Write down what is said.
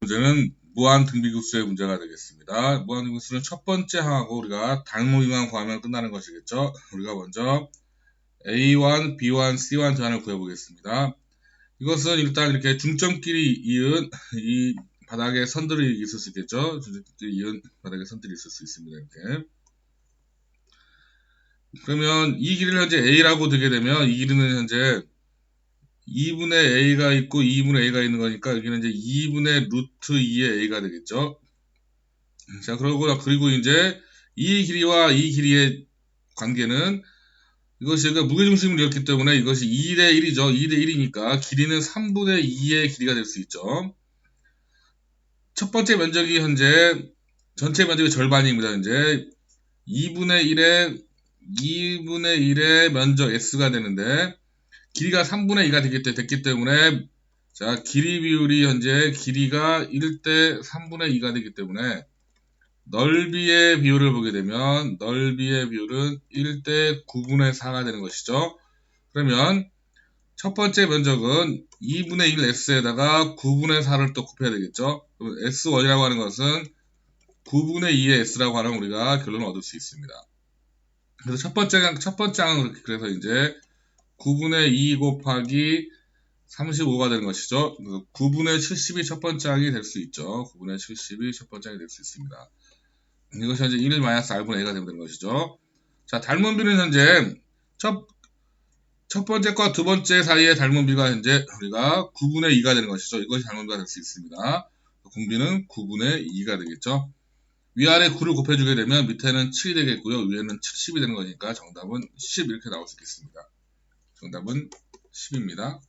문제는 무한 등비급수의 문제가 되겠습니다. 무한 등비급수는 첫 번째 항하고 우리가 당모이만 구하면 끝나는 것이겠죠. 우리가 먼저 A1, B1, C1 제한을 구해보겠습니다. 이것은 일단 이렇게 중점끼리 이은 이 바닥에 선들이 있을 수 있겠죠. 중점끼리 이은 바닥에 선들이 있을 수 있습니다. 이렇게. 그러면 이 길이를 현재 A라고 두게 되면 이 길이는 현재 2분의 A가 있고 2분의 A가 있는 거니까 여기는 이제 2분의 루트 2의 A가 되겠죠. 자, 그러고, 그리고 이제 이 길이와 이 길이의 관계는 이것이 그 무게중심을 이었기 때문에 이것이 2대 1이죠. 2대 1이니까 길이는 3분의 2의 길이가 될 수 있죠. 첫 번째 면적이 현재 전체 면적의 절반입니다. 현재 2분의 1의 2분의 1의 면적 S가 되는데 길이가 3분의 2가 되기, 됐기 때문에 자 길이 비율이 현재 길이가 1대 3분의 2가 되기 때문에 넓이의 비율을 보게 되면 넓이의 비율은 1대 9분의 4가 되는 것이죠. 그러면 첫 번째 면적은 2분의 1 S에다가 9분의 4를 또 곱해야 되겠죠. 그럼 S1이라고 하는 것은 9분의 2의 S라고 하는 우리가 결론을 얻을 수 있습니다. 그래서 첫 번째, 장- 첫 번째 항은 그렇게 그래서 이제 9분의 2 곱하기 35가 되는 것이죠. 그래서 9분의 70이 첫 번째 항이 될 수 있죠. 9분의 70이 첫 번째 항이 될 수 있습니다. 이것이 현재 1 마이너스 R분의 A가 되는 것이죠. 자, 닮은 비는 현재 첫, 첫 번째 과 두 번째 사이의 닮은 비가 현재 우리가 9분의 2가 되는 것이죠. 이것이 닮은 비가 될 수 있습니다. 공비는 9분의 2가 되겠죠. 위아래 9를 곱해주게 되면 밑에는 7이 되겠고요. 위에는 70이 되는 거니까 정답은 10 이렇게 나올 수 있겠습니다. 정답은 10입니다.